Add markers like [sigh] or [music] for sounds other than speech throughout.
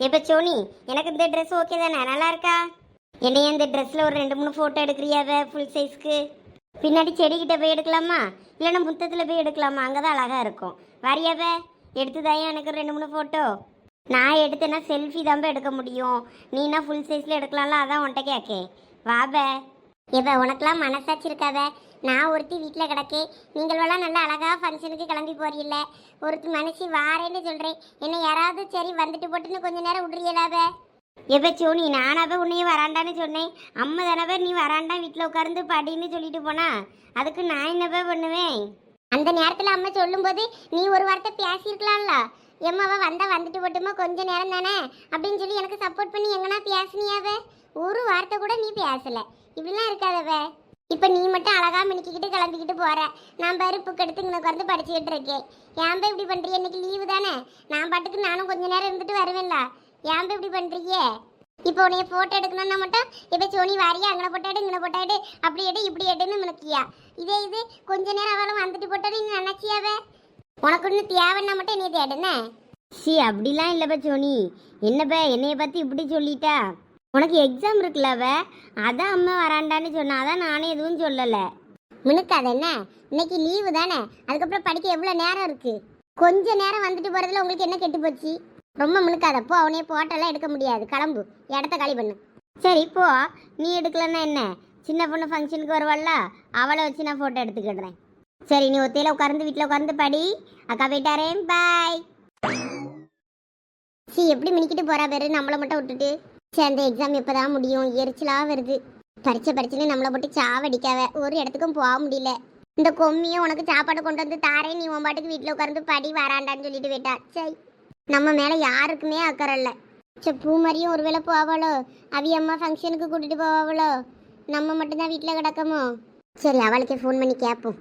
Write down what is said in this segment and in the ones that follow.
இப்போ சோனி எனக்கு இந்த ட்ரெஸ் ஓகே தானே? நல்லா இருக்கா? என்னைய இந்த ட்ரெஸ்ஸில் ஒரு ரெண்டு மூணு ஃபோட்டோ எடுக்கிறியாவ ஃபுல் சைஸ்க்கு பின்னாடி செடிக்கிட்ட போய் எடுக்கலாமா? இல்லைன்னா முத்தத்தில் போய் எடுக்கலாமா? அங்கே தான் அழகாக இருக்கும் வரியாவ எடுத்துதாயா எனக்கு ரெண்டு மூணு ஃபோட்டோ நான் எடுத்தேன்னா செல்ஃபி தான் எடுக்க முடியும். நீனா ஃபுல் சைஸில் எடுக்கலாம்ல அதான் உன்ட்ட கேட்கேன் வாப இவ உனக்கெல்லாம் மனசாட்சி இருக்காவ நான் ஒருத்தி வீட்டில் கிடக்கே. நீங்களெல்லாம் நல்லா அழகா ஃபங்க்ஷனுக்கு கிளம்பி போறீல்ல. ஒருத்தி மனசி வாரேன்னு சொல்கிறேன் என்னை யாராவது சரி வந்துட்டு போட்டுன்னு கொஞ்ச நேரம் விட்றீங்களாவ? எப்போ சோனி நானாவே உன்னையும் வராண்டான்னு சொன்னேன். அம்மா தானவே நீ வராண்டா வீட்டில் உட்காந்து படின்னு சொல்லிட்டு போனா? அதுக்கு நான் என்னவே பண்ணுவேன்? அந்த நேரத்தில் அம்மா சொல்லும்போது நீ ஒரு வார்த்தை பேசியிருக்கலாம்ல. எம்மாவை வந்தால் வந்துட்டு போட்டுமா கொஞ்ச நேரம் தானே? அப்படின்னு சொல்லி எனக்கு சப்போர்ட் பண்ணி எங்கன்னா பேசினியாவே? ஒரு வார்த்தை கூட நீ பேசலை. இப்படிலாம் இருக்காதவ. இப்போ நீ மட்டும் அழகா மினிக்கிட்டு கிளம்பிக்கிட்டு போற. நான் பாரு புக் எடுத்து இங்கே உட்காந்து படிச்சுக்கிட்டு இருக்கேன். ஏன் போய் இப்படி பண்ணுறிய இன்னைக்கு லீவு தானே? நான் பாட்டுக்கு நானும் கொஞ்ச நேரம் இருந்துட்டு வருவேன்ல. ஏன் போய் இப்படி பண்ணுறியே இப்போ உனைய போட்டோ எடுக்கணும்னா மட்டும் இப்போ சோனி வாரியா? அங்கே போட்டாடு இங்கே போட்டாடு அப்படி எடு இப்படி எடுன்னு நினைக்கியா இதே இது கொஞ்ச நேரம் அவளும் வந்துட்டு போட்டாலும் நீ நினைச்சியாவே உனக்கு ஒன்று தேவைன்னா மட்டும் என்னைய தேடுனே சி அப்படிலாம் இல்லைப்பா சோனி. என்னப்பா என்னைய பற்றி இப்படி சொல்லிட்டா? உனக்கு எக்ஸாம் இருக்குல்லவ அதான் அம்மா வராண்டான்னு சொன்னா அதான் நானே எதுவும் சொல்லலை. மினுக்காது என்ன? இன்னைக்கு லீவு தானே? அதுக்கப்புறம் படிக்க எவ்வளோ நேரம் இருக்கு? கொஞ்ச நேரம் வந்துட்டு போகிறதுல உங்களுக்கு என்ன கெட்டு போச்சு? ரொம்ப மினுக்காத அவனே போட்டெல்லாம் எடுக்க முடியாது. கிளம்பு. இடத்த காலி பண்ணு. சரி இப்போ நீ எடுக்கலன்னா என்ன? சின்ன பொண்ணு ஃபங்க்ஷனுக்கு வருவாள்ல? அவளை வச்சு நான் ஃபோட்டோ எடுத்துக்கிடுறேன். சரி நீ ஒத்தையில் உட்காந்து வீட்டில் உட்காந்து படி. அக்கா போயிட்டாரே பாய் சி எப்படி மினிக்கிட்டு போகிறா பேர் நம்மளை மட்டும் விட்டுட்டு. சரி அந்த எக்ஸாம் எப்போதான் முடியும். எரிச்சலா வருது. பரிச்சை பரிச்சுன்னு நம்மளை போட்டு சாவடிக்காவ ஒரு இடத்துக்கும் போக முடியல. இந்த கொம்மியும் உனக்கு சாப்பாடு கொண்டு வந்து தாரேன். நீ உன் பாட்டுக்கு வீட்டில் உட்கார்ந்து படி வராண்டான்னு சொல்லிட்டு போயிட்டா. சரி நம்ம மேலே யாருக்குமே அக்கறை இல்லை. சே பூ மாதிரியும் ஒருவேளை போவாளோ? அவி அம்மா ஃபங்க்ஷனுக்கு கூட்டிட்டு போவாளோ? நம்ம மட்டும்தான் வீட்டில் கிடக்கமோ? சரி அவளுக்கே ஃபோன் பண்ணி கேட்போம்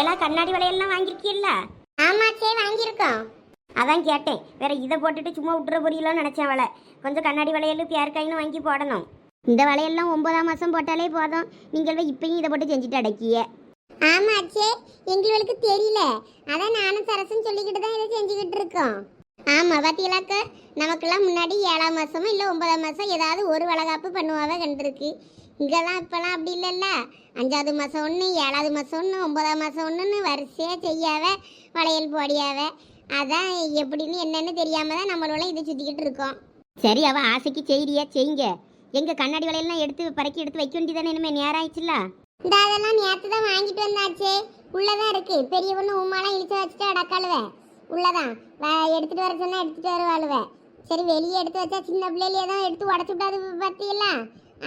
எல்லாம் கண்ணாடி வளையல்லாம் வாங்கியிருக்கீல்ல ஆமா சே வாங்கியிருக்கோம். அதான் கேட்டேன். வேற இதை போட்டுட்டு சும்மா விட்டுற பொரியலாம் நினைச்சேன் அவளை. கொஞ்சம் கண்ணாடி வளையல் பியார்க்காயின்னு வாங்கி போடணும். இந்த வளையல்லாம் ஒன்பதாம் மாசம் போட்டாலே போதும். நீங்கள் இப்பயும் இதை போட்டு செஞ்சுட்டு அடக்கிய. ஆமா அச்சே. எங்களுக்கு தெரியல. அதான் நானும் சரசும் சொல்லிக்கிட்டு தான் இதை செஞ்சுக்கிட்டு இருக்கோம். ஆமா பாத்தீங்களாக்க நமக்கெல்லாம் முன்னாடி ஏழாம் மாசமும் இல்லை ஒன்பதாம் மாசம் ஏதாவது ஒரு வளகாப்பு பண்ணுவாவே கண்டிருக்கு. இங்கெல்லாம் இப்பெல்லாம் அப்படி இல்லைல்ல. அஞ்சாவது மாதம் ஒன்று ஏழாவது மாதம் ஒன்று ஒன்பதாம் மாதம் ஒன்றுன்னு வரிசையாக செய்யாவ வளையல் போடியாவ. அதான் எப்படின்னு என்னன்னு தெரியாம தான் நம்மளோட இதை சுற்றிக்கிட்டு இருக்கோம். சரி அவ ஆசைக்கு செய்றியா? செய்யுங்க. எங்க கண்ணாடி வளையல்லாம் எடுத்து பறக்கி எடுத்து வைக்க வேண்டியதானே? இனிமே நேரம் ஆயிடுச்சுல இந்த அதெல்லாம் நேற்று தான் வாங்கிட்டு வந்தாச்சே. உள்ளதான் இருக்கு. பெரிய பொண்ணு உமாலாம் இழிச்சு வச்சுட்டு அடக்காளுவேன் உள்ளதான். எடுத்துட்டு வர சொன்னா எடுத்துட்டு வருவாளுவேன் சரி வெளியே எடுத்து வச்சா சின்ன பிள்ளையிலே தான் எடுத்து உடச்சு விடாது பார்த்தீங்களா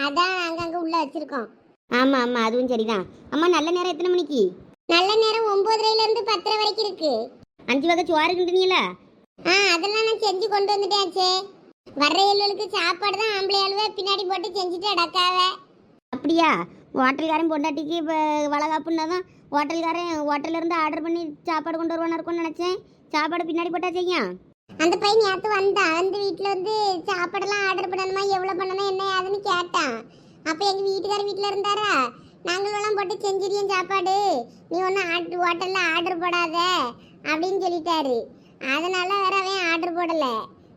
அதான் அங்கங்க உள்ள வச்சிருக்கோம். ஆமா ஆமா அதுவும் சரிதான். அம்மா நல்ல நேரம் எத்தனை மணிக்கு? நல்ல நேரம் ஒன்பதரைல இருந்து பத்தரை வரைக்கும் இருக்கு. அஞ்சு வகை சோறு கிண்டுனீங்களா? ஆ அதெல்லாம் நான் செஞ்சு கொண்டு வந்துட்டாச்சே வர்ற எல்லுக்கு சாப்பாடு தான் ஆம்பளை அழுவ பின்னாடி போட்டு செஞ்சுட்டு அடக்காவ அப்படியா? ஹோட்டல்காரன் பொண்டாட்டிக்கு இப்போ வளகாப்புன்னா தான் ஹோட்டல்காரன் ஹோட்டல்ல இருந்து ஆர்டர் பண்ணி சாப்பாடு கொண்டு வருவானா இருக்கும்னு நினைச்சேன். சாப்பாடு பின்னாடி போட்டா செய்யும் அந்த பையன் நேற்று வந்தான் வந்து வீட்டில் வந்து சாப்பாடெல்லாம் ஆர்டர் பண்ணணுமா எவ்வளோ பண்ணணும் என்ன ஏதுன்னு கேட்டான். அப்போ எங்கள் வீட்டுக்கார வீட்டில் இருந்தாரா? நாங்களெல்லாம் போட்டு செஞ்சிரியும் சாப்பாடு. நீ ஒன்றும் ஹோட்டலில் ஆர்டர் போடாத. அப்படின்னு சொல்லிட்டாரு. அதனால வேற அவன் ஆர்டர் போடல.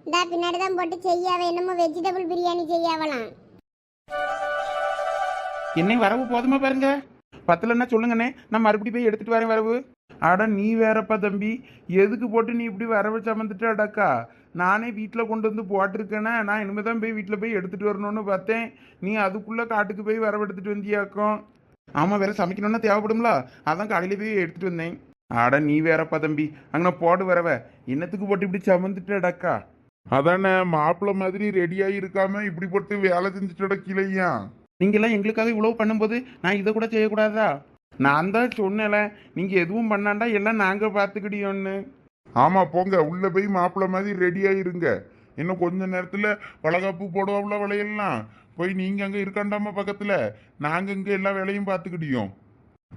இந்தா பின்னாடி தான் போட்டு செய்யாவ என்னமோ வெஜிடபிள் பிரியாணி செய்யாவலாம். என்னை வரவு போதுமா பாருங்க. பத்தலன்னா சொல்லுங்கண்ணே. நான் மறுபடியும் போய் எடுத்துட்டு வரேன் வரவு. அட நீ வேறப்பா தம்பி. எதுக்கு போட்டு நீ இப்படி வரவு சமந்துட்டு அடக்கா? நானே வீட்டில் கொண்டு வந்து போட்டிருக்கேனே. நான் இனிமேல் தான் போய் வீட்டில் போய் எடுத்துகிட்டு வரணும்னு பார்த்தேன். நீ அதுக்குள்ளே காட்டுக்கு போய் வரவு எடுத்துகிட்டு வந்தியாக்கும். ஆமாம் வேற சமைக்கணும்னா தேவைப்படும்ல. அதான் கடையில் போய் எடுத்துகிட்டு வந்தேன். அட நீ வேறப்பா தம்பி. அங்கே போடு வரவ. என்னத்துக்கு போட்டு இப்படி சமந்துட்டு அடக்கா அதானே மாப்பிள்ளை மாதிரி ரெடியாகி இருக்காம இப்படி போட்டு வேலை செஞ்சுட்டு கீழையா நீங்கெல்லாம் எங்களுக்காக இவ்வளவு பண்ணும்போது நான் இதை கூட செய்யக்கூடாதா? நான் தான் சொன்னேன்ல நீங்கள் எதுவும் பண்ணாண்டா எல்லாம் நாங்கள் பார்த்துக்கிடியோன்னு. ஆமா போங்க. உள்ள போய் மாப்பிள்ளை மாதிரி ரெடியாகி இருங்க இன்னும் கொஞ்ச நேரத்துல வளகாப்பு போடுவாப்ல விளையலாம் போய் நீங்க அங்க இருக்காண்டாமா பக்கத்துல? நாங்க இங்க எல்லா வேலையும் பார்த்துக்கிடியோம்.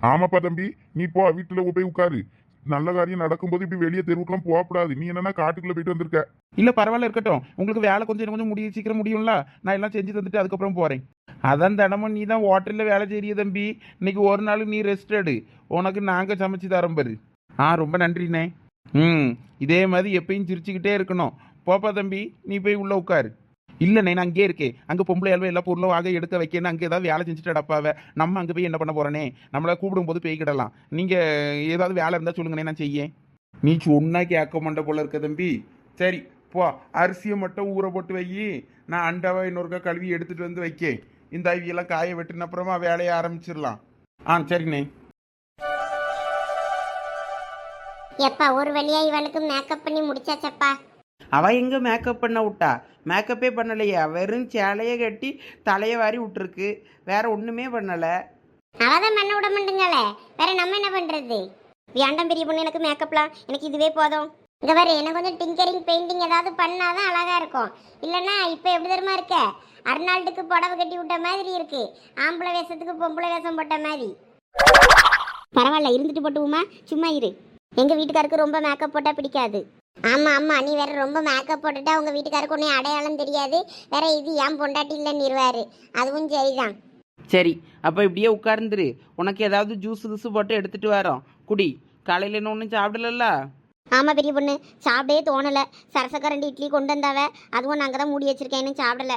ஆமாப்பா தம்பி நீ போ வீட்டுல போய் உட்காரு. நல்ல காரியம் நடக்கும்போது இப்படி வெளியே தெருவுக்குலாம் போகக்கூடாது நீ என்னன்னா காட்டுக்குள்ள போயிட்டு வந்திருக்க. இல்லை பரவாயில்ல இருக்கட்டும். உங்களுக்கு வேலை கொஞ்சம் கொஞ்சம் முடிய சீக்கிரம் முடியும்ல? நான் எல்லாம் செஞ்சு தந்துட்டு அதுக்கப்புறம் போகிறேன் அதான் தினமும் நீ தான் ஹோட்டலில் வேலை செய்ய தம்பி. இன்னைக்கு ஒரு நாள் நீ ரெஸ்ட் எடு. உனக்கு நாங்கள் சமைச்சு தரோம் பாரு. ஆ ரொம்ப நன்றிண்ணே. ம் இதே மாதிரி எப்பயும் சிரிச்சுக்கிட்டே இருக்கணும். போப்பா தம்பி நீ போய் உள்ள உட்காரு. இல்லைண்ணே நான் அங்கேயே இருக்கேன் அங்கே பொம்பளை அளவு எல்லா பொருளும் ஆக எடுக்க வைக்கணும் அங்கே ஏதாவது வேலை செஞ்சுட்டு அடப்பாவ நம்ம அங்கே போய் என்ன பண்ண போகிறேனே நம்மளை கூப்பிடும்போது போய்க்கிடலாம் நீங்கள் ஏதாவது வேலை இருந்தால் சொல்லுங்கண்ணே நான் செய்யேன். நீ சொன்னா கேட்க மாட்ட போல இருக்க தம்பி. சரி போ. அரிசியை மட்டும் ஊற போட்டு வை. நான் அண்டாவை இன்னொருக்கா கழுவி எடுத்துகிட்டு வந்து வைக்கேன். இந்த அவியெல்லாம் காய வெட்டின அப்புறமா வேலையை ஆரம்பிச்சிடலாம். ஆ சரிண்ணே எப்பா ஒரு வழியா இவளுக்கு மேக்கப் பண்ணி முடிச்சாச்சப்பா. அவள் எங்கே மேக்கப் பண்ண விட்டா? மேக்கப்பே பண்ணலையே. வெறும் சேலையை கட்டி தலையை வாரி விட்டுருக்கு. வேற பண்ணலை பண்ணல. அவதான் பண்ண விட மாட்டேங்களே. வேற நம்ம என்ன பண்ணுறது வேண்டாம் பெரிய பொண்ணு எனக்கு மேக்கப்லாம் எனக்கு இதுவே போதும். இந்த மாதிரி எனக்கு வந்து டிங்கரிங் பெயிண்டிங் ஏதாவது பண்ணாதான் அழகா இருக்கும். இல்லைன்னா இப்போ எப்படி தருமா இருக்க? அர்னால்டுக்கு புடவை கட்டி விட்ட மாதிரி இருக்கு. ஆம்பளை வேஷத்துக்கு பொம்பளை வேஷம் போட்ட மாதிரி. பரவாயில்ல இருந்துட்டு போட்டுவோமா? சும்மா இரு. எங்கள் வீட்டுக்காருக்கு ரொம்ப மேக்கப் போட்டால் பிடிக்காது. ஆமா ஆமா. நீ வேற ரொம்ப மேக்கப் போட்டுட்டா உங்க வீட்டுக்காருக்கு ஒன்னும் அடையாளம் தெரியாது. வேற இது ஏன் பொண்டாட்டி இருவாரு அதுவும் சரிதான். சரி அப்ப இப்படியே உட்கார்ந்துரு. உனக்கு ஏதாவது ஜூஸ் கிசு போட்டு எடுத்துட்டு வரோம். குடி. காலையில என்ன ஒன்றும் சாப்பிடலல்ல? ஆமா பெரிய பொண்ணு. சாப்பிடவே தோணல. சரசக்கா ரெண்டு இட்லி கொண்டு வந்தாவ. அதுவும் நாங்க தான் மூடி வச்சிருக்கேன். இன்னும் சாப்பிடல.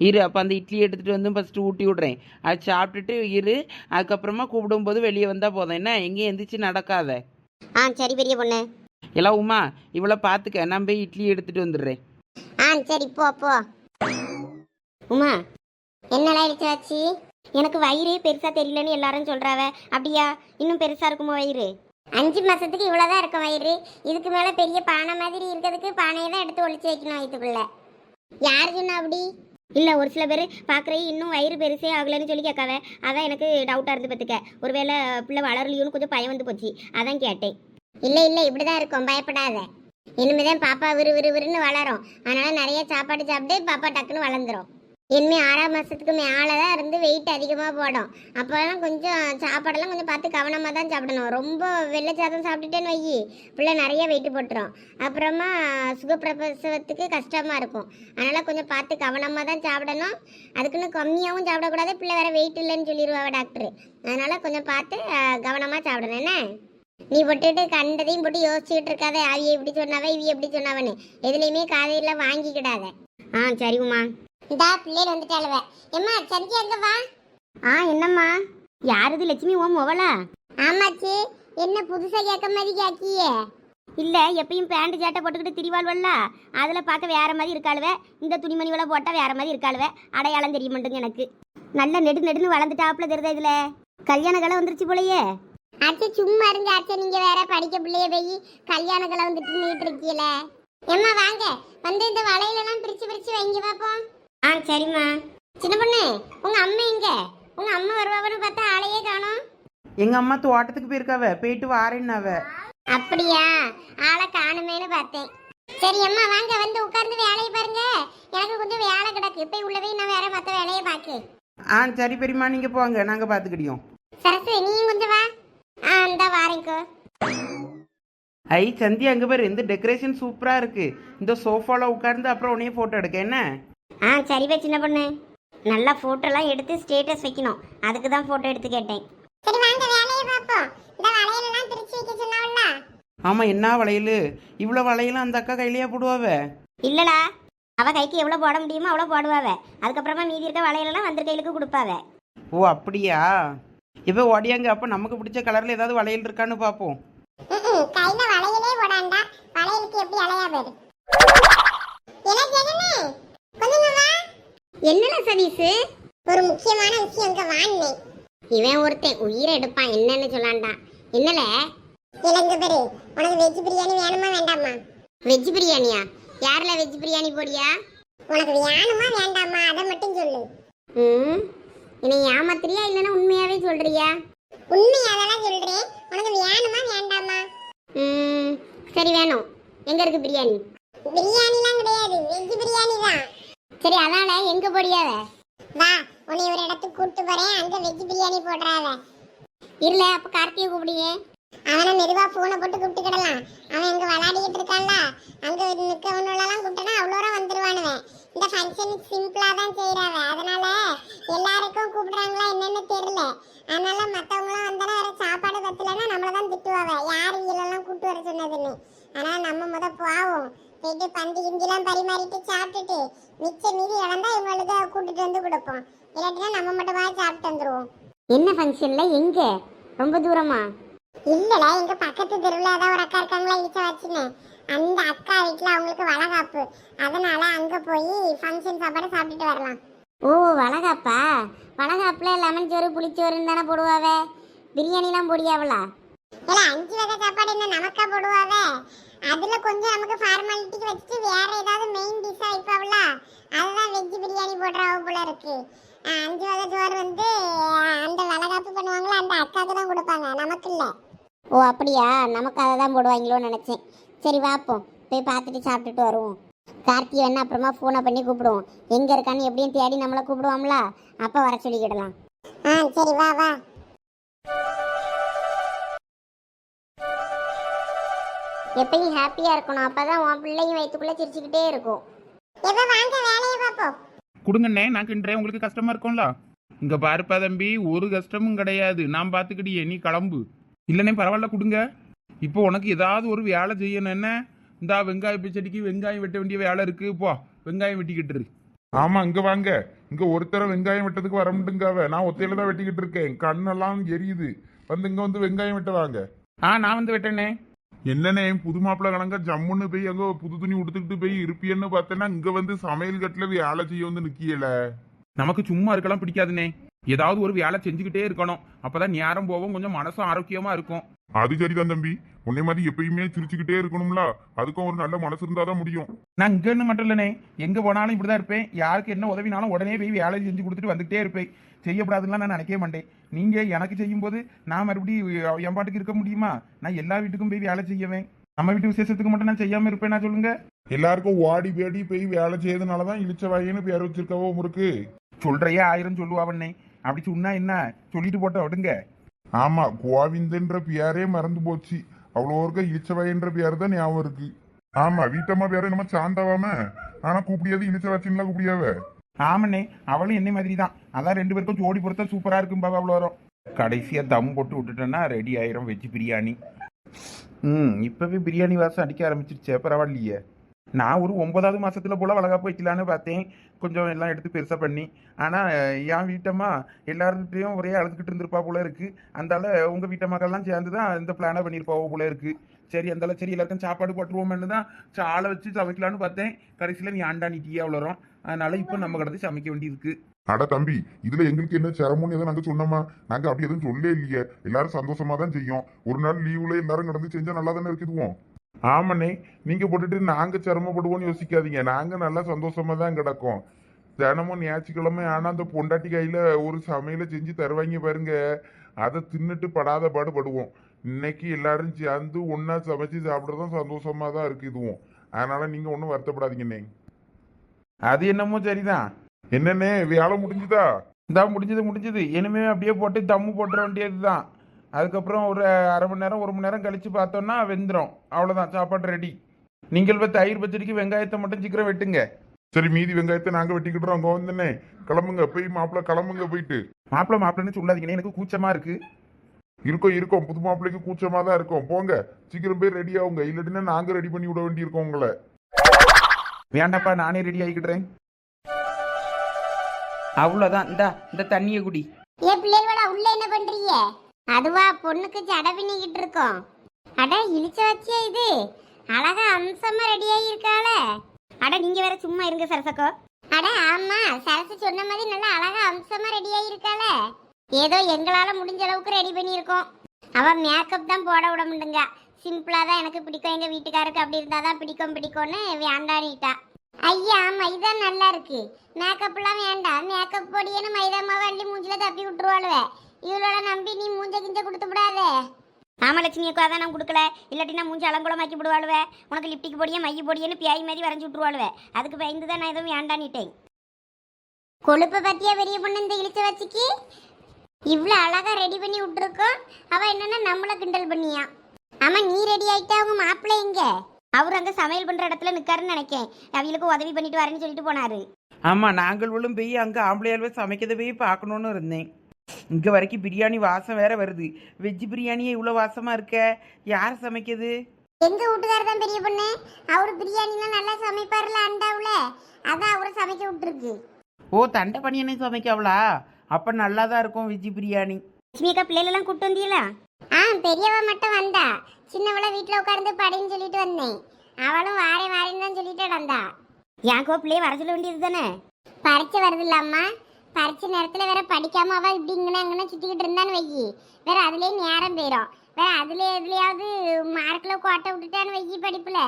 இரு அப்போ அந்த இட்லி எடுத்துட்டு வந்து ஃபஸ்ட்டு ஊட்டி விட்றேன். அது சாப்பிட்டுட்டு இரு. அதுக்கப்புறமா கூப்பிடும்போது வெளியே வந்தால் போதும். என்ன? எங்கேயும் எந்திரிச்சு நடக்காத. ஆ சரி பெரிய பொண்ணு. எல்லாம் உமா இவ்வளோ பார்த்துக்க நான் போய் இட்லி எடுத்துட்டு வந்துடுறேன். ஆ சரி போ போ. உமா என்னலாம் எடுத்தாச்சு எனக்கு வயிறே பெருசா தெரியலன்னு எல்லாரும் சொல்றாவ. அப்படியா? இன்னும் பெருசா இருக்குமோ வயிறு? அஞ்சு மாசத்துக்கு இவ்வளவுதான் இருக்கும் வயிறு. இதுக்கு மேல பெரிய பானை மாதிரி இருக்கிறதுக்கு பானையை தான் எடுத்து ஒழிச்சு வைக்கணும் இதுக்குள்ள யார் சொன்னா அப்படி? இல்ல ஒரு சில பேர் பாக்குறே இன்னும் வயிறு பெருசே ஆகலைன்னு சொல்லி கேட்காவ. அதான் எனக்கு டவுட்டா இருந்து பத்துக்க ஒருவேளை பிள்ளை வளரலையோன்னு கொஞ்சம் பயம் வந்து போச்சு. அதான் கேட்டேன். இல்லை இல்லை இப்படிதான் இருக்கும் பயப்படாத. இனிமேதான் பாப்பா விறு விறு விறுன்னு வளரும். அதனால நிறைய சாப்பாடு சாப்பிட்டு பாப்பா டக்குன்னு வளர்ந்துரும். இனிமே ஆறாம் மாசத்துக்கு மேலே தான் இருந்து வெயிட் அதிகமாக போடும். அப்போல்லாம் கொஞ்சம் சாப்பாடெல்லாம் கொஞ்சம் பார்த்து கவனமாக தான் சாப்பிடணும். ரொம்ப வெள்ளை சாதம் சாப்பிட்டுட்டேன்னு வையி பிள்ளை நிறைய வெயிட் போட்டுரும். அப்புறமா சுகப்பிரசவத்துக்கு கஷ்டமாக இருக்கும். அதனால் கொஞ்சம் பார்த்து கவனமாக தான் சாப்பிடணும். அதுக்குன்னு கம்மியாகவும் சாப்பிடக்கூடாது பிள்ளை வேற வெயிட் இல்லைன்னு சொல்லிடுவாங்க டாக்டர் அதனால் கொஞ்சம் பார்த்து கவனமாக சாப்பிடணும். என்ன? நீ போட்டுட்டு கண்டதையும் போட்டு யோசிச்சுக்கிட்டு இருக்காத. அவிய இப்படி சொன்னாவே இவிய எப்படி சொன்னாவன்னு. எதுலையுமே காதையில வாங்கிக்கிடாத. ஆ சரி உமா. இந்தா பிள்ளைகள் வந்துட்டாளுவ. எம்மா சந்தி அங்க வா? ஆ என்னம்மா? யாரது லட்சுமி ஓ மொவலா ஆமாச்சி. என்ன புதுசா கேட்க மாதிரி கேக்கியே இல்ல எப்பயும் பேண்ட் ஜாட்டை போட்டுக்கிட்டு திரிவாள்வல்ல? அதுல பார்க்க வேற மாதிரி இருக்காளுவ. இந்த துணிமணிகளை போட்டா வேற மாதிரி இருக்காளுவ. அடையாளம் தெரிய மாட்டேங்க எனக்கு. நல்ல நெடு நெடுன்னு வளர்ந்துட்டாப்புல தெரியுதா இதுல? கல்யாண கலை வந்துருச்சு போலயே. அச்சா சும்மா இருங்க அச்சா நீங்க வேற படிக்க பிள்ளைய போய் கல்யாண கலை வந்துட்டு நீட்டு இருக்கீல. எம்மா வாங்க. வந்து இந்த வளையலெல்லாம் பிரிச்சு பிரிச்சு வைங்க பாப்போம். ஆ சரிம்மா. சின்ன பொண்ணு உங்க அம்மா எங்க? உங்க அம்மா வருவாவன்னு பார்த்தா ஆளையே காணோம். எங்கள் அம்மா தோட்டத்துக்கு போயிருக்காவ. போயிட்டு வாரேன்னாவ. அப்படியா? ஆளை காணுமேனு பார்த்தேன். சரி அம்மா வாங்க. வந்து உட்கார்ந்து வேலையை பாருங்க. எனக்கு கொஞ்சம் வேலை கிடக்கு. போய் உள்ள போய் நான் வேற மற்ற வேலையை பாக்கு ஆ சரி பெரியம்மா நீங்கள் போங்க. நாங்கள் பார்த்துக்கிடியோம் சரசு நீயும் கொஞ்சம் வா. ஆ வாரேங்கோ. ஐ சந்தி அங்கே பேர் இந்த டெக்கரேஷன் சூப்பராக இருக்கு. இந்த சோஃபாவில் உட்கார்ந்து அப்புறம் உடனே ஃபோட்டோ எடுக்க என்ன? ஆ சரிப்பா சின்ன பொண்ணு. நல்லா ஃபோட்டோலாம் எடுத்து ஸ்டேட்டஸ் வைக்கணும். அதுக்கு தான் ஃபோட்டோ எடுத்து கேட்டேன். சரி வாங்க வேலையை பார்ப்போம். இந்த வளையலெல்லாம் பிரிச்சு வைக்க சொன்னாவல்ல? ஆமாம் என்ன வளையல்? இவ்வளோ வளையலும் அந்த அக்கா கையிலேயே போடுவாவ? இல்லடா. அவ கைக்கு எவ்வளோ போட முடியுமோ அவ்வளோ போடுவாவ. அதுக்கப்புறமா மீதி இருக்க வளையலெல்லாம் கையிலுக்கு கொடுப்பாவ. ஓ அப்படியா? இப்போ ஓடியாங்க அப்போ நமக்கு பிடிச்ச கலரில் ஏதாவது வளையல் இருக்கான்னு பார்ப்போம் கையில வளையலே போடாண்டா. வளையலுக்கு எப்படி அலையா பேரு. என்னடா சதீஷ்? ஒரு முக்கியமான விஷயம் அங்க வாங்கினேன் இவன் ஒருத்தன் உயிரை எடுப்பான் என்னன்னு சொல்லான்டா. என்னல இலங்கு பேரு உனக்கு வெஜ் பிரியாணி வேணுமா வேண்டாமா? வெஜ் பிரியாணியா? யாருல வெஜ் பிரியாணி போடியா? உனக்கு வேணுமா வேண்டாமா? அதை மட்டும் சொல்லு. ம். என்னை ஏமாத்துறியா இல்லைன்னா உண்மையாவே சொல்றியா? உண்மையாதான் சொல்றேன். உனக்கு வேணுமா வேண்டாமா? ம் சரி வேணும். எங்க இருக்கு பிரியாணி? பிரியாணிலாம் கிடையாது. வெஜ் பிரியாணி தான். சரி அதனால எங்க போடியாவ வா உன்னை ஒரு இடத்துக்கு கூட்டு போறேன். அங்க வெஜ் பிரியாணி போடுறாவ இல்ல அப்ப கார்த்தியை கூப்பிடுங்க. அவனை மெதுவா போனை போட்டு கூப்பிட்டுக்கிடலாம். அவன் இங்க விளையாடிக்கிட்டு இருக்கான்ல அங்க நிக்கவனெல்லாம் கூப்பிட்டனா அவ்வளோ வந்துருவானுவேன். இந்த ஃபங்க்ஷன் சிம்பிளா தான் செய்யறாவ அதனால எல்லாருக்கும் கூப்பிடுறாங்களா என்னன்னு தெரியல. அதனால மத்தவங்களாம் வந்தாலும் வேற சாப்பாடு பத்தலன்னா நம்மள தான் திட்டுவாவ. யார் இல்லெல்லாம் கூப்பிட்டு வர சொன்னதுன்னு. ஆனா நம்ம முத போவோம். போயிட்டு பந்தி கிந்திலாம் பரிமாறிட்டு சாப்பிட்டுட்டு மிச்ச மீதி இழந்தா இவங்களுக்கு கூட்டிட்டு வந்து கொடுப்போம். இல்லாட்டினா நம்ம மட்டுமா சாப்பிட்டு வந்துருவோம். என்ன ஃபங்க்ஷன்ல எங்க? ரொம்ப தூரமா? இல்லல எங்க பக்கத்து தெருவுல ஏதாவது ஒரு அக்கா இருக்காங்களா இழிச்ச வச்சுன்னு. அந்த அக்கா வீட்டுல அவங்களுக்கு வளகாப்பு. அதனால அங்க போய் ஃபங்க்ஷன் சாப்பாடு சாப்பிட்டுட்டு வரலாம். ஓ வளகாப்பா? வளகாப்புல லெமன் சோறு புளிச்சோறுன்னு தானே போடுவாவே? பிரியாணிலாம் போடியாவளா? இல்ல அஞ்சு வகை சாப்பாடு என்ன நமக்கா போடுவாவ? அதுல கொஞ்சம் நமக்கு ஃபார்மாலிட்டிக்கு வச்சுட்டு வேற ஏதாவது மெயின் டிஷ்ஷா வைப்பாவல அதுதான் வெஜ் பிரியாணி போடுறாவ போல இருக்கு. அஞ்சு வகை சோறு வந்து அந்த வளகாப்பு பண்ணுவாங்களா அந்த அக்காவுக்கு தான் கொடுப்பாங்க. நமக்கு இல்ல. ஓ அப்படியா? நமக்கு அதை தான் போடுவாங்களோன்னு நினச்சேன். சரி வாப்போம் போய் பார்த்துட்டு சாப்பிட்டுட்டு வருவோம். கார்த்தி வேணா அப்புறமா ஃபோனை பண்ணி கூப்பிடுவோம். எங்கே இருக்கான்னு எப்படியும் தேடி நம்மளை கூப்பிடுவோம்ல? அப்போ வர சொல்லிக்கிடலாம். ஆ சரி வா வா. எப்பயும் ஹாப்பியாக இருக்கணும். அப்போ தான் உன் பிள்ளையும் வயிற்றுக்குள்ளே சிரிச்சுக்கிட்டே இருக்கும். எப்போ வாங்க வேலையை பார்ப்போம். கொடுங்கண்ணே நான் கிண்டுறேன். உங்களுக்கு கஷ்டமா இருக்கும்ல? இங்க பாருப்பா தம்பி ஒரு கஷ்டமும் கிடையாது. நான் பார்த்துக்கிட்டியே நீ கிளம்பு. இல்லைண்ணே பரவாயில்ல கொடுங்க. இப்போ உனக்கு ஏதாவது ஒரு வேலை செய்யணும் என்ன? இந்தா வெங்காய பச்சடிக்கு வெங்காயம் வெட்ட வேண்டிய வேலை இருக்கு. போ வெங்காயம் வெட்டிக்கிட்டு. ஆமா இங்க வாங்க. இங்க ஒருத்தர வெங்காயம் வெட்டதுக்கு வர முடியுங்காவ நான் ஒத்தையில தான் வெட்டிக்கிட்டு இருக்கேன். கண்ணெல்லாம் எரியுது. வந்து இங்க வந்து வெங்காயம் வெட்ட வாங்க. ஆ நான் வந்து வெட்டனே. என்னண்ணே புது மாப்பிள்ள கணங்க ஜம்முன்னு போய் அங்க புது துணி உடுத்துக்கிட்டு போய் இருப்பியன்னு பார்த்தேன்னா இங்க வந்து சமையல் கட்டுல வேலை செய்ய வந்து நிக்கியல. நமக்கு சும்மா இருக்கலாம் பிடிக்காதுண்ணே ஏதாவது ஒரு வேலை செஞ்சுக்கிட்டே இருக்கணும். அப்பதான் நேரம் போவோம் கொஞ்சம் மனசும் ஆரோக்கியமா இருக்கும். அது சரிதான் தம்பி. உன்னை மாதிரி எப்பயுமே சிரிச்சுக்கிட்டே இருக்கணும்ல. அதுக்கும் ஒரு நல்ல மனசு இருந்தாதான் முடியும். நான் இங்கன்னு மட்டும் இல்லைண்ணே எங்க போனாலும் இப்படிதான் இருப்பேன். யாருக்கு என்ன உதவினாலும் உடனே போய் வேலை செஞ்சு கொடுத்துட்டு வந்துட்டே இருப்பேன். செய்யக்கூடாதுன்னு நான் நினைக்கவே மாட்டேன். நீங்க எனக்கு செய்யும்போது நான் மறுபடியும் என் பாட்டுக்கு இருக்க முடியுமா? நான் எல்லா வீட்டுக்கும் போய் வேலை செய்யவேன் நம்ம வீட்டு விசேஷத்துக்கு மட்டும் நான் செய்யாம இருப்பேனா சொல்லுங்க? எல்லாருக்கும் ஓடி பேடி போய் வேலை செய்யறதுனாலதான் இழிச்ச வாயின்னு பேர் வச்சிருக்கவோ முறுக்கு? சொல்றையே ஆயிரம் சொல்லுவாவண்ணே அப்படி சொன்னா என்ன? சொல்லிட்டு போட்ட விடுங்க. ஆமா கோவிந்தன்ற பேரே மறந்து போச்சு. அவ்வளோ இருக்க இழிச்சவாயின்ற பேர் தான் ஞாபகம் இருக்கு. ஆமா வீட்டம்மா பேர நம்ம சாந்தாவாம. ஆனா கூப்பிடியாது இழிச்ச வச்சுங்களா கூப்பிடியாவ? ஆமண்ணே அவளும் என்ன மாதிரி தான் அதான் ரெண்டு பேருக்கும் ஜோடி பொறுத்தா சூப்பரா இருக்கும் பாபா அவ்வளோ வரும். கடைசியா தம் போட்டு விட்டுட்டேன்னா ரெடி ஆயிரும் வெஜ் பிரியாணி. ம் இப்பவே பிரியாணி வாசம் அடிக்க ஆரம்பிச்சிருச்சே பரவாயில்லையே நான் ஒரு ஒன்பதாவது மாசத்துல போல வளகாப்பு வைக்கலான்னு பார்த்தேன். கொஞ்சம் எல்லாம் எடுத்து பெருசாக பண்ணி ஆனால் என் வீட்டம்மா எல்லார்கிட்டையும் ஒரே அழுதுகிட்டு இருந்திருப்பா போல இருக்குது அந்தால உங்கள் வீட்டம்மாக்கெல்லாம் சேர்ந்து தான் இந்த பிளானை பண்ணியிருப்பாவோ போல இருக்குது சரி அந்தால சரி எல்லாருக்கும் சாப்பாடு போட்டுருவோம்னு தான் சாலை வச்சு சமைக்கலான்னு பார்த்தேன். கடைசியில் நீ ஆண்டா நீ டீயா வளரும் அதனால இப்போ நம்ம கடந்து சமைக்க வேண்டியிருக்கு. அட தம்பி இதுல எங்களுக்கு என்ன சிரமம்னு எதுவும் நாங்க சொன்னோமா? நாங்க அப்படி எதுவும் சொல்லே இல்லையே. எல்லாரும் சந்தோஷமா தான் செய்யும். ஒரு நாள் லீவுல எல்லாரும் கடந்து செஞ்சா நல்லா தானே இருக்குதுவோம் ஆமாண்ணே நீங்க போட்டுட்டு நாங்க சிரமப்படுவோம்னு யோசிக்காதீங்க. நாங்க நல்லா சந்தோஷமா தான் கிடக்கோம். தினமும் ஞாயிற்றுக்கிழமை ஆனா அந்த பொண்டாட்டி கையில ஒரு சமையலை செஞ்சு தருவாங்க பாருங்க. அதை தின்னுட்டு படாத பாடுபடுவோம் இன்னைக்கு எல்லாரும் சேர்ந்து ஒன்னா சமைச்சு சாப்பிட்றதும் சந்தோஷமா தான் இருக்கு இதுவும். அதனால நீங்க ஒன்றும் வருத்தப்படாதீங்கண்ணே. அது என்னமோ சரிதான். என்னண்ணே வேலை முடிஞ்சுதா? இந்தா முடிஞ்சது முடிஞ்சது. இனிமே அப்படியே போட்டு தம்மு போட்டுற வேண்டியது தான் அதுக்கப்புறம் ஒரு அரை மணி நேரம் ஒரு மணி நேரம் கழிச்சு பார்த்தோம்னா வெந்துடும் அவ்வளோதான் சாப்பாடு ரெடி நீங்கள் இப்போ தயிர் பச்சடிக்கு வெங்காயத்தை மட்டும் சீக்கிரம் வெட்டுங்க. சரி மீதி வெங்காயத்தை நாங்க வெட்டிக்கிட்டுறோம். அங்க வந்தனே கிளம்புங்க போய் மாப்பிள்ள கிளம்புங்க போயிட்டு. மாப்பிள்ளை மாப்பிள்ளைன்னு சொல்லாதீங்கண்ணே எனக்கு கூச்சமா இருக்கு. இருக்கோம் இருக்கோம். புது மாப்பிள்ளைக்கு கூச்சமா தான் இருக்கும். போங்க சீக்கிரம் போய் ரெடி ஆகுங்க. இல்லாட்டினா நாங்க ரெடி பண்ணி விட வேண்டியிருக்கோம் உங்களை. வேண்டாப்பா நானே ரெடி ஆகிக்கிடுறேன் அவ்வளோதான் இந்தா இந்த தண்ணியை குடி. ஏ பிள்ளைகளோட உள்ள என்ன பண்றீங்க? அதுவா பொண்ணுக்கு ஜட பின்னிக்கிட்டு இருக்கோம். அட இழிச்ச வச்சியா இது? அழகா அம்சமா ரெடி ஆகியிருக்காள. அட நீங்க வேற சும்மா இருங்க சரசக்கோ. அட ஆமா சரசு சொன்ன மாதிரி நல்லா அழகா அம்சமா ரெடி ஆகியிருக்காள. ஏதோ எங்களால முடிஞ்ச அளவுக்கு ரெடி பண்ணியிருக்கோம். அவ மேக்கப் தான் போட விட முடியுங்க. சிம்பிளா தான் எனக்கு பிடிக்கும். எங்க வீட்டுக்காருக்கு அப்படி இருந்தா தான் பிடிக்கும் பிடிக்கும்னு வேண்டானிட்டா ஐயா ஆமா இதான் நல்லா இருக்கு. மேக்கப்லாம் வேண்டாம். மேக்கப் பொடியன்னு மைதா மாவு அள்ளி மூஞ்சில தப்பி விட்டுருவாளுவே. இவளோட நம்பி நீ மூஞ்ச கிஞ்ச கொடுத்து விடாதே. மாமலட்சுமி அக்கா தான் நான் கொடுக்கல. இல்லாட்டினா மூஞ்சி அலங்குளமாக்கி விடுவாளுவே. உனக்கு லிப்டிக் பொடியே மைய பொடியேன்னு பியாய் மாதிரி வரைஞ்சி விட்டுருவாளுவே. அதுக்கு பயந்து தான் நான் எதுவும் வேண்டானிட்டேன் கொழுப்பை பற்றியா பெரிய பொண்ணு இந்த இழுத்து வச்சுக்கி? இவ்வளோ அழகாக ரெடி பண்ணி விட்டுருக்கோம். அவள் என்னென்னா நம்மள கிண்டல் பண்ணியா. ஆமாம் நீ ரெடி ஆயிட்டா அவங்க மாப்பிள்ளை எங்கே? அவர் அங்கே சமையல் பண்ணுற இடத்துல நிற்காருன்னு நினைக்கேன். அவங்களுக்கு உதவி பண்ணிட்டு வரேன்னு சொல்லிட்டு போனாரு. ஆமாம் நாங்களும் போய் அங்கே ஆம்பளையால் சமைக்கிறத போய் பார்க்கணுன்னு இருந்தேன். இங்கே வரைக்கும் பிரியாணி வாசம் வேற வருது. வெஜ் பிரியாணியே இவ்வளோ வாசமாக இருக்க? யார் சமைக்கிறது எங்க வீட்டுக்காரர் தான் பெரிய பொண்ணு. அவரு பிரியாணிலாம் நல்லா சமைப்பாருல அண்டாவுல? அதான் அவரை சமைக்க விட்டுருக்கு. ஓ தண்டை பணியனை சமைக்கவளா? அப்போ நல்லா தான் இருக்கும் வெஜ்ஜி பிரியாணி. லட்சுமி அக்கா பிள்ளைகளெல்லாம் கூட்டு வந்தீங்களா? ஆ பெரியவ மட்டும் வந்தா. சின்னவள வீட்ல உட்கார்ந்து படின்னு சொல்லிட்டு வந்தேன். அவளும் வாரேன் வாரேன்னு தான் சொல்லிட்டு வந்தா ஏன்க்கோ பிள்ளைய வர சொல்ல வேண்டியது தானே? பரீட்சை வருது இல்லாமா பரீட்சை நேரத்துல வேற படிக்காம அவ இப்படி இங்கே அங்கே சுத்திக்கிட்டு இருந்தான்னு வைக்கி வேற அதுலயே நேரம் போயிடும் வேற அதுல எதுலயாவது மார்க்ல கோட்டை விட்டுட்டான்னு வைக்கி படிப்புல.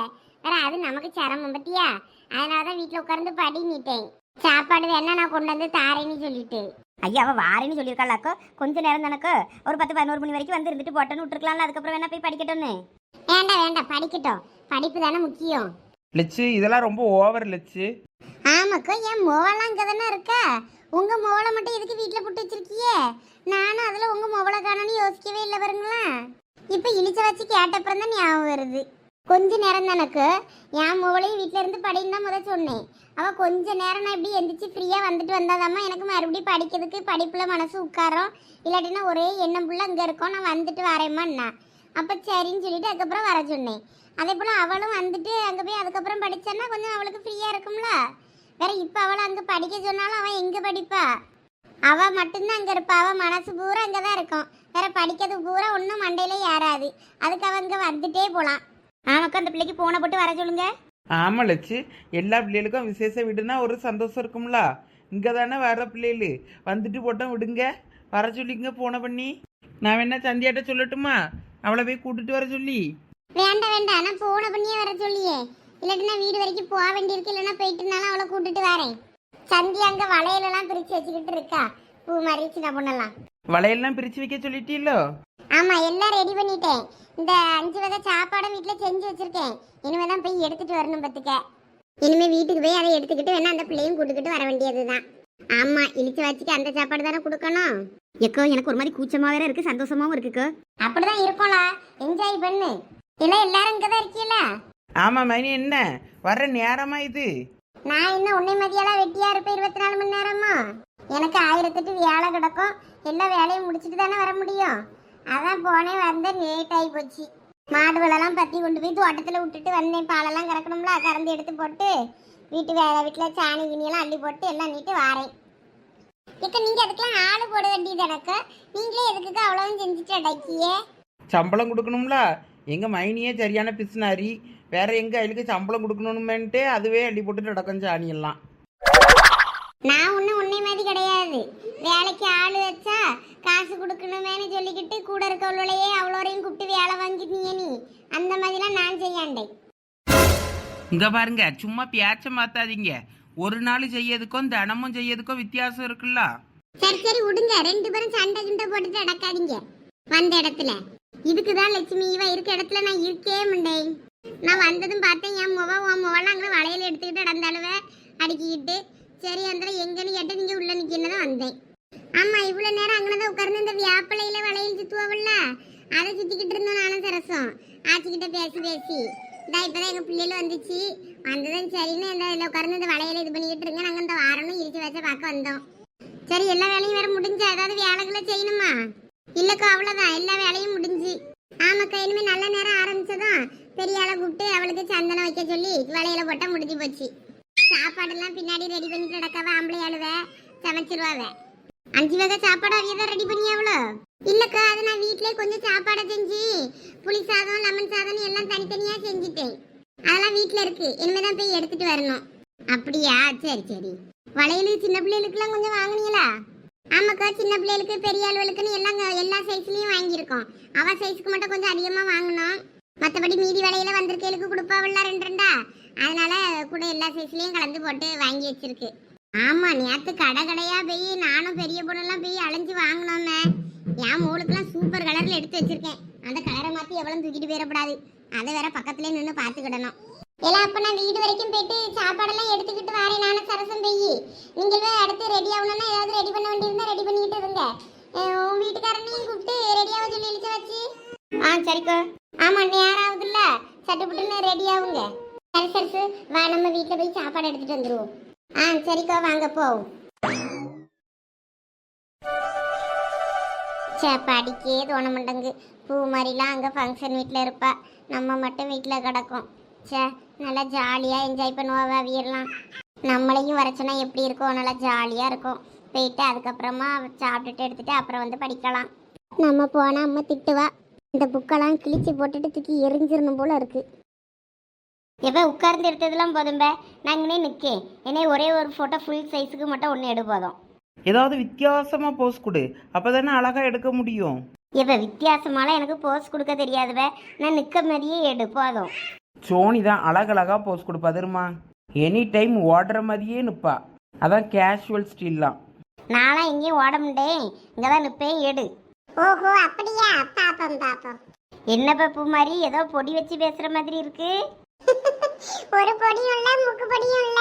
வேற அது நமக்கு சிரமம் பத்தியா? அதனாலதான் வீட்ல உட்கார்ந்து படின்னுட்டேன் சாப்பாடு வேணா நான் கொண்டு வந்து தாரேன்னு சொல்லிட்டு. ஐயா அவ வாரேன்னு சொல்லியிருக்காளாக்கோ கொஞ்ச நேரம் தானக்கோ ஒரு பத்து பதினோரு மணி வரைக்கும் வந்து இருந்துட்டு போட்டோன்னு விட்டுருக்கலாம்ல அதுக்கப்புறம் வேணா போய் படிக்கட்டும்னு. வேண்டாம் வேண்டாம் படிக்கட்டும். படிப்பு தானே முக்கியம். லட்சு இதெல்லாம் ரொம்ப ஓவர் லட்சு ஆமாக்கா என் மோவெல்லாம் இங்கே தானே இருக்கா? உங்க மோவலை மட்டும் எதுக்கு வீட்டில் போட்டு வச்சிருக்கியே? நானும் அதில் உங்க மோவலை காணும்னு யோசிக்கவே இல்லை பாருங்களா? இப்போ இழிச்ச வச்சு கேட்டப்புறம் தான் ஞாபகம் வருது. கொஞ்ச நேரம் தனக்கு என் மோவலையும் வீட்டில் இருந்து படின்னு தான் முதல் சொன்னேன். அவள் கொஞ்ச நேரம் நான் இப்படி எந்திரிச்சு ஃப்ரீயாக வந்துட்டு வந்தாதாம்மா எனக்கு மறுபடியும் படிக்கிறதுக்கு படிப்பில் மனசு உட்காரோம். இல்லாட்டினா ஒரே எண்ணம் புள்ள அங்கே இருக்கோம் நான் வந்துட்டு வரேம்மாண்ணா அப்போ சரின்னு சொல்லிட்டு அதுக்கப்புறம் வர சொன்னேன். அதே போல் அவளும் வந்துட்டு அங்கே போய் அதுக்கப்புறம் படிச்சேன்னா கொஞ்சம் அவளுக்கு ஃப்ரீயாக இருக்கும்ல? வேற இப்ப அவளை அங்க படிக்க சொன்னாலும் அவன் எங்க படிப்பா? அவ மட்டும்தான் அங்க இருப்பா. அவ மனசு பூரா அங்கதான் இருக்கும். வேற படிக்கிறது பூரா ஒன்றும் மண்டையில ஏறாது. அதுக்கு அவ இங்க வந்துட்டே போலாம். ஆமாக்கா அந்த பிள்ளைக்கு போனை போட்டு வர சொல்லுங்க. ஆமாம் லட்சு. எல்லா பிள்ளைகளுக்கும் விசேஷ வீடுனா ஒரு சந்தோஷம் இருக்கும்ல. இங்கே தானே வர பிள்ளைகளு. வந்துட்டு போட்டோம் விடுங்க. வர சொல்லிங்க போன பண்ணி. நான் வேணா சந்தியாட்ட சொல்லட்டுமா? அவளை போய் கூட்டிட்டு வர சொல்லி. வேண்டாம் வேண்டாம். நான் போன பண்ணியே வர சொல்லியே. இல்லாட்டினா வீடு வரைக்கும் போக வேண்டியிருக்கு. இல்லைன்னா போயிட்டுனாலும் அவளை கூட்டிட்டு வரேன். சந்தி அங்க வளையலெல்லாம் பிரிச்சு வச்சுக்கிட்டு இருக்கா. பூ மாதிரி சின்ன பொண்ணெல்லாம். வளையல்லாம் பிரித்து வைக்க சொல்லிட்டீங்களோ ஆமா எல்லாம் ரெடி பண்ணிட்டேன். இந்த அஞ்சு வகை சாப்பாடும் வீட்ல செஞ்சு வச்சிருக்கேன். இனிமே தான் போய் எடுத்துட்டு வரணும் பத்துக்க. இனிமே வீட்டுக்கு போய் அதை எடுத்துக்கிட்டு வேணா அந்த பிள்ளையும் கூட்டுக்கிட்டு வர வேண்டியதுதான். ஆமா இழிச்சு வச்சுட்டு அந்த சாப்பாடு தானே கொடுக்கணும். எக்கோ எனக்கு ஒரு மாதிரி கூச்சமா வேற இருக்கு சந்தோஷமாவும் இருக்குக்கோ அப்படிதான் இருக்கும்லா. என்ஜாய் பண்ணு. இல்ல எல்லாரும் இங்கதான் இருக்கீல? ஆமாம் மைனி என்ன? வர்ற நேரமா இது? நான் இன்னும் உன்னை மதியெல்லாம் வெட்டியா இருப்பேன் இருபத்தி நாலு மணி நேரமா? எனக்கு ஆயிரத்தெட்டு வேலை கிடக்கும். எல்லா வேலையும் முடிச்சிட்டு தானே வர முடியும்? அதான் போனேன் வந்த லேட் ஆகி போச்சு. மாடுகளெல்லாம் பத்தி கொண்டு போய் தோட்டத்தில் விட்டுட்டு வந்தேன். பாலெல்லாம் கறக்கணும்ல கறந்து எடுத்து போட்டு வீட்டு வேலை வீட்டில் சாணி கிணியெல்லாம் அள்ளி போட்டு எல்லாம் நீட்டு வாரேன். இக்க நீங்க அதுக்கெல்லாம் ஆளு போட வேண்டியது எனக்கு. நீங்களே எதுக்கு அவ்வளவும் செஞ்சுட்டு அடக்கியே? சம்பளம் கொடுக்கணும்ல? எங்கள் மைனியே சரியான பிசுனாரி. வேற எங்க அயலுக்கு சம்பளம் கொடுக்கணுமேன்ட்டு அதுவே அள்ளி போட்டுட்டு நடக்கும் சாணியெல்லாம். நான் ஒன்றும் உன்னை மாதிரி கிடையாது. வேலைக்கு ஆள் வச்சா காசு கொடுக்கணுமேனு சொல்லிக்கிட்டு கூட இருக்கவளையே அவ்வளோரையும் கூப்பிட்டு வேலை வாங்கிட்டீங்க நீ. அந்த மாதிரிலாம் நான் செய்யாண்டேன் இங்க பாருங்க சும்மா பேச்ச மாத்தாதீங்க. ஒரு நாள் செய்யறதுக்கும் தினமும் செய்யறதுக்கும் வித்தியாசம் இருக்குல்ல? சரி சரி விடுங்க ரெண்டு பேரும் சண்டை கிண்டை போட்டுட்டு அடக்காதீங்க வந்த இடத்துல. இதுக்கு தான் லட்சுமி இவ இருக்க இடத்துல நான் இருக்கே முண்டேன் நான் வந்ததும் பார்த்தேன் என் முகம் உன் முகம்லாம் அங்கே வளையல் எடுத்துக்கிட்டு நடந்தாலுவ அடுக்கிக்கிட்டு சரி அந்த எங்கன்னு கேட்டு நீங்க உள்ள நிக்கணும் வந்தேன். ஆமா இவ்வளவு நேரம் அங்கனதான் உட்கார்ந்து இந்த வியாப்பலையில வளையல் சுத்துவாவில்ல? அதை சுத்திக்கிட்டு இருந்தோம் நானும் சரசம். ஆச்சிக்கிட்ட பேசி பேசி. இதான் இப்போ தான் எங்க பிள்ளைகள் வந்துச்சு. வந்ததும் சரின்னு இந்த இதில் உட்கார்ந்து இந்த வளையல இது பண்ணிக்கிட்டு இருங்க. நாங்கள் இந்த வாரமும் இடிச்சு வச்ச பார்க்க வந்தோம். சரி எல்லா வேலையும் வேற முடிஞ்சு ஏதாவது வேலைகளை செய்யணுமா? இல்லக்கா அவ்வளவுதான். எல்லா வேலையும் முடிஞ்சு ஆமாக்கா இனிமே நல்ல நேரம் பெரிய ஆளை கூப்பிட்டு அவளுக்கு சந்தனம் வைக்க சொல்லி வளையல போட்டா முடிஞ்சு போச்சு. சாப்பாடெல்லாம் பின்னாடி ரெடி பண்ணிட்டு நடக்காவ ஆம்பளை ஆளுவ சமைச்சிருவாவ. அஞ்சு வகை சாப்பாடு அவையதான் ரெடி பண்ணி அவ்வளோ இல்லக்கா அது நான் வீட்லயே கொஞ்சம் சாப்பாடை செஞ்சு புளி சாதம் லெமன் சாதம் எல்லாம் தனித்தனியா செஞ்சுட்டேன். அதெல்லாம் வீட்ல இருக்கு. இனிமே தான் போய் எடுத்துட்டு வரணும். அப்படியா? சரி சரி. வளையல் சின்ன பிள்ளைகளுக்குலாம் கொஞ்சம் வாங்கினீங்களா? ஆமாக்கா சின்ன பிள்ளைகளுக்கு பெரிய அளவுக்குன்னு எல்லாம் எல்லா சைஸ்லயும் வாங்கியிருக்கோம். அவ சைஸ்க்கு மட்டும் கொஞ்சம் அதிகமாக வாங்கினோம். மற்றபடி மீதி வளையல வந்திருக்கேளுக்கு கொடுப்பாவில்ல ரெண்டு ரெண்டா? அதனால கூட எல்லா சைஸ்லயும் கலந்து போட்டு வாங்கி வச்சிருக்கு. ஆமா நேத்து கடை கடையா போய் நானும் பெரிய பொண்ணெல்லாம் போய் அலைஞ்சு வாங்கினோமே. என் மூளுக்கெல்லாம் சூப்பர் கலர்ல எடுத்து வச்சிருக்கேன். அந்த கலரை மாத்தி எவ்வளவு தூக்கிட்டு போயிடக்கூடாது அதை வேற பக்கத்துலயே நின்று பார்த்துக்கிடணும். எல்லாம் அப்ப நான் வீடு வரைக்கும் போயிட்டு சாப்பாடெல்லாம் எடுத்துக்கிட்டு வரேன். நானும் சரசம் போய். நீங்களே அடுத்து ரெடி ஆகணும்னா ஏதாவது ரெடி பண்ண வேண்டியிருந்தா ரெடி பண்ணிக்கிட்டு இருங்க. உன் வீட்டுக்காரனையும் கூப்பிட்டு ரெடியாக சொல்லி இழிச்சு வச்சு. ஆ சரிக்கா. ஆமா நேரம் ஆகுதுல்ல சட்டு புட்டுன்னு ரெடி ஆகுங்க சரி சரி வா நம்ம வீட்டுல போய் சாப்பாடு எடுத்துட்டு வந்துருவோம். ஆ சரிக்கா வாங்க போவோம். சே படிக்கே தோண மாட்டேங்கு பூ மாதிரிலாம் அங்கே ஃபங்க்ஷன் வீட்டில் இருப்பா. நம்ம மட்டும் வீட்டில் கிடக்கும். சே நல்லா ஜாலியாக என்ஜாய் பண்ணுவா அவியெல்லாம். நம்மளையும் வரச்சுன்னா எப்படி இருக்கும்? நல்லா ஜாலியாக இருக்கும். போயிட்டு அதுக்கப்புறமா சாப்பிட்டுட்டு எடுத்துட்டு அப்புறம் வந்து படிக்கலாம். நம்ம போனால் அம்மா திட்டுவா. இந்த புக்கெல்லாம் கிழிச்சு போட்டுட்டு தூக்கி எரிஞ்சிடணும் போல இருக்கு. எப்போ உட்கார்ந்து எடுத்ததெல்லாம் போதும்பே நான் இங்கனே நிற்கேன் என்னை ஒரே ஒரு ஃபோட்டோ ஃபுல் சைஸுக்கு மட்டும் ஒன்று எடு போதும். ஏதாவது வித்தியாசமாக போஸ் கொடு. அப்போ தானே அழகாக எடுக்க முடியும். இப்போ வித்தியாசமாலாம் எனக்கு போஸ் கொடுக்க தெரியாதுவே நான் நிற்க மாதிரியே எடு போதும். சோனி தான் அழகழகா போஸ் கொடுப்பா தெரியுமா? எனி டைம் ஓடுற மாதிரியே நிற்பா அதான் கேஷுவல் ஸ்டீல்லாம் நான்லாம் எங்கேயும் ஓட முடியேன் இங்கே தான் நிற்பேன் எடு. ஓஹோ அப்படியா? பாப்போம் பாப்போம். என்னப்பா பூ மாதிரி? ஏதோ பொடி வச்சு பேசுகிற மாதிரி இருக்கு. [laughs] ஒரு பொடியும் இல்ல முக்கு பொடியும் இல்ல.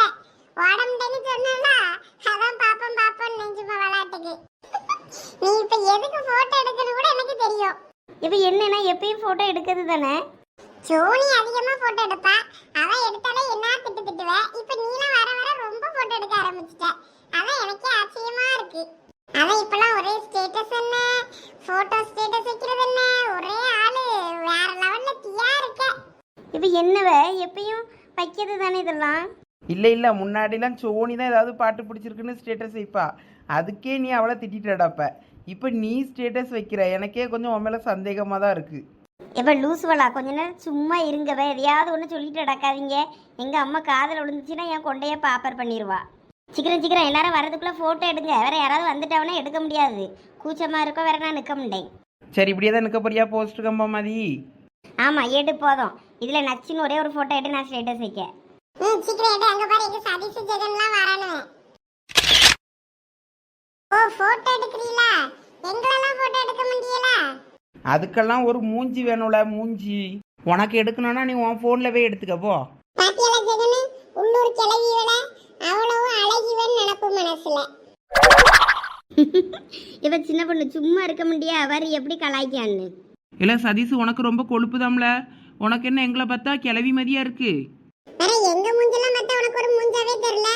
உடம்புன்னு சொன்னா அதான் பாப்போம் பாப்போம் நெஞ்சுமா விளையாட்டுக்கு. [laughs] நீ இப்ப எதுக்கு போட்டோ எடுக்கிறது கூட எனக்கு தெரியும். இப்போ என்னன்னா எப்பயும் ஃபோட்டோ எடுக்கிறது தானே? சோனி அதிகமா போட்டோ எடுப்பா. அவ எடுத்தாலே என்ன திட்டு திட்டுவ? இப்ப நீலாம் வர வர ரொம்ப போட்டோ எடுக்க ஆரம்பிச்சிட்ட. அதான் எனக்கே ஆச்சரியமா இருக்கு. அதான் இப்பெல்லாம் ஒரே ஸ்டேட்டஸ் என்ன? போட்டோ ஸ்டேட்டஸ் வைக்கிறது என்ன? ஒரே ஆளு. வேற லெவல்ல தீயா இருக்க. இப்போ என்னவ? எப்பயும் வைக்கிறது தானே இதெல்லாம்? இல்லை இல்லை. முன்னாடிலாம் சோனி தான் ஏதாவது பாட்டு பிடிச்சிருக்குன்னு ஸ்டேட்டஸ் வைப்பா. அதுக்கே நீ அவளை திட்டிட்டடாப்ப இப்போ நீ ஸ்டேட்டஸ் வைக்கிற. எனக்கே கொஞ்சம் உன் மேலே சந்தேகமாக தான் இருக்குது இப்போ லூஸ் வலா கொஞ்ச நேரம் சும்மா இருங்கவே. எதையாவது ஒன்று சொல்லிட்டு நடக்காதீங்க. எங்கள் அம்மா காதில் விழுந்துச்சுன்னா என் கொண்டையே பாப்பர் பண்ணிடுவா சீக்கிரம் சீக்கிரம். எல்லாரும் வரதுக்குள்ளே ஃபோட்டோ எடுங்க. வேற யாராவது வந்துட்டாங்கன்னா எடுக்க முடியாது. கூச்சமாக இருக்கோ வேற நான் நிற்க முடியேன் சரி இப்படியே தான் நிற்க போறியா போஸ்ட் கம்பா மாதிரி ஆமாம் எடு போதும். இதில் நச்சுன்னு ஒரே ஒரு ஃபோட்டோ எடுத்து நான் ஸ்டேட்டஸ் வைக்க. ம் சீக்கிரம் எடு. அங்க பாரு எங்க சதீஷ் ஜெகன்லாம் வரானு ஓ போட்டோ எடுக்கிறீங்களா? எங்களெல்லாம் போட்டோ எடுக்க முடியல. அதுக்கெல்லாம் ஒரு மூஞ்சி வேணும்ல மூஞ்சி. உனக்கு எடுக்கணும்னா நீ உன் ஃபோனில் போய் எடுத்துக்க போ. பாத்தியால ஜெகன்? உள்ளூர் கிளவி விட அவ்வளவு அழகிவன் நினப்பு மனசுல. [laughs] இப்போ சின்ன பொண்ணு சும்மா இருக்க முடியா? அவர் எப்படி கலாய்க்கான்னு இல்லை சதீஷ் உனக்கு ரொம்ப கொழுப்புதாம்ல? உனக்கு என்ன எங்களை பார்த்தா கிளவி மதியா இருக்கு? வேற எங்க மூஞ்செல்லாம் பார்த்தா உனக்கு ஒரு மூஞ்சாவே தெரியல.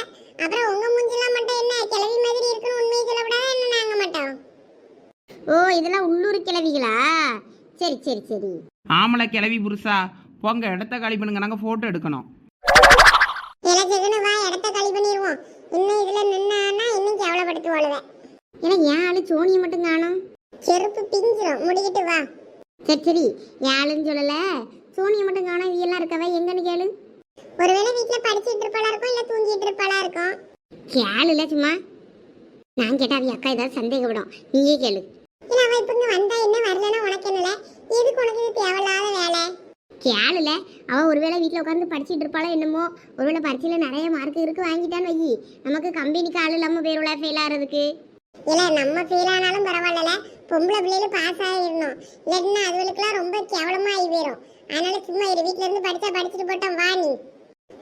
அப்புறம் உங்க மூஞ்செல்லாம் மட்டும் என்ன கிளவி மாதிரி இருக்குன்னு உண்மையை சொல்லக்கூடாதா என்ன நாங்க மாட்டோம்? ஓ இதெல்லாம் உள்ளூர் கிழவிகளா சரி சரி சரி. ஆமலை கிளவி புருஷா. போங்க இடத்த காலி பண்ணுங்க. நாங்கள் ஃபோட்டோ எடுக்கணும். ஜெகனு வா இடத்த காலி பண்ணிடுவோம் இன்னும் இதுல நின்னான்னா இன்னும் கேவலப்படுத்துவாளுவேன் ஏன்னா என் ஆளு சோனியை மட்டும் காணும். செருப்பு பிஞ்சிரும். முடிக்கிட்டு வா. சரி சரி. யாழுன்னு சொல்லல. சோனியை மட்டும் காணும். இவெல்லாம் இருக்கவே? எங்கன்னு கேளு. ஒருவேளை வீட்ல படிச்சிட்டு இருப்பாளா இருக்கும் இல்ல தூங்கிட்டு இருப்பாளா இருக்கும் கேளுல சும்மா. நான் கேட்டா அவ அக்கா ஏதாவது சந்தேகப்படும். நீயே கேளு. இல்ல அவ இப்ப இங்க வந்தா என்ன வரலன்னா உனக்கு என்னல? எதுக்கு உனக்கு இது தேவையில்லாத வேலை? கேளுல அவ ஒருவேளை வீட்டில் உட்காந்து படிச்சிட்டு இருப்பாளோ என்னமோ. ஒருவேளை பரீட்சையில் நிறைய மார்க் இருக்கு வாங்கிட்டான்னு வை நமக்கு கம்பெனிக்கு ஆள் இல்லாமல் பேருல ஃபெயில் ஆகிறதுக்கு. இல்ல நம்ம ஃபெயில் ஆனாலும் பரவாயில்ல பொம்பளை பிள்ளைல பாஸ் ஆகிடணும் இல்லைன்னா அதுகளுக்குலாம் ரொம்ப கேவலமா ஆகி போயிடும் அதனால சும்மா இரு வீட்ல இருந்து படிச்சா படிச்சுட்டு போட்டோம் வா நீ.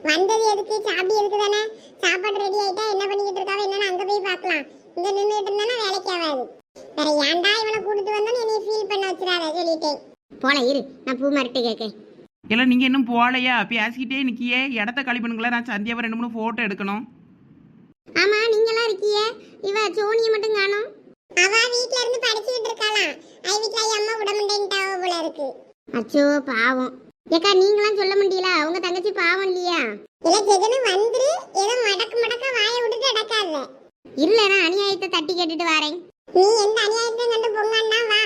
வந்தது எதுக்கு? சாப்பிடி எதுக்கு தானே? சாப்பாடு ரெடி ஆயிட்டா என்ன பண்ணிக்கிட்டு இருக்காவ? என்னன்னு அங்க போய் பார்க்கலாம். இங்க நின்றுட்டு இருந்தானா வேலைக்கு ஆகாது. வேற ஏன்டா இவனை கூட்டிட்டு வந்தான்னு என்னை ஃபீல் பண்ண வச்சிடாத சொல்லிட்டேன். போல இரு நான் பூ மரட்டு கேட்கேன் இல்லை நீங்கள் இன்னும் போகலையா? பேசிக்கிட்டே நிற்கியே இடத்த காலி பண்ணுங்களேன் நான் சந்தியாவை ரெண்டு மூணு ஃபோட்டோ எடுக்கணும். ஆமா நீங்களாம் இருக்கியே இவ சோனியை மட்டும் காணும். அவ வீட்ல இருந்து படிச்சுக்கிட்டு இருக்காளாம் ஐ வீட்ல அம்மா விட மாட்டேன்ட்டாவ போல இருக்கு. அச்சோ பாவம். ஏக்கா நீங்களாம் சொல்ல முடியல. உங்க தங்கச்சி பாவம் இல்லையா? இல்ல ஜெகனு வந்துரு. ஏதோ மடக்கு மடக்க வாயை விட்டுட்டு அடக்காத இல்ல நான் அநியாயத்தை தட்டி கேட்டுட்டு வரேன். நீ எந்த அநியாயத்தையும் கண்டு பொங்கன்னா வா.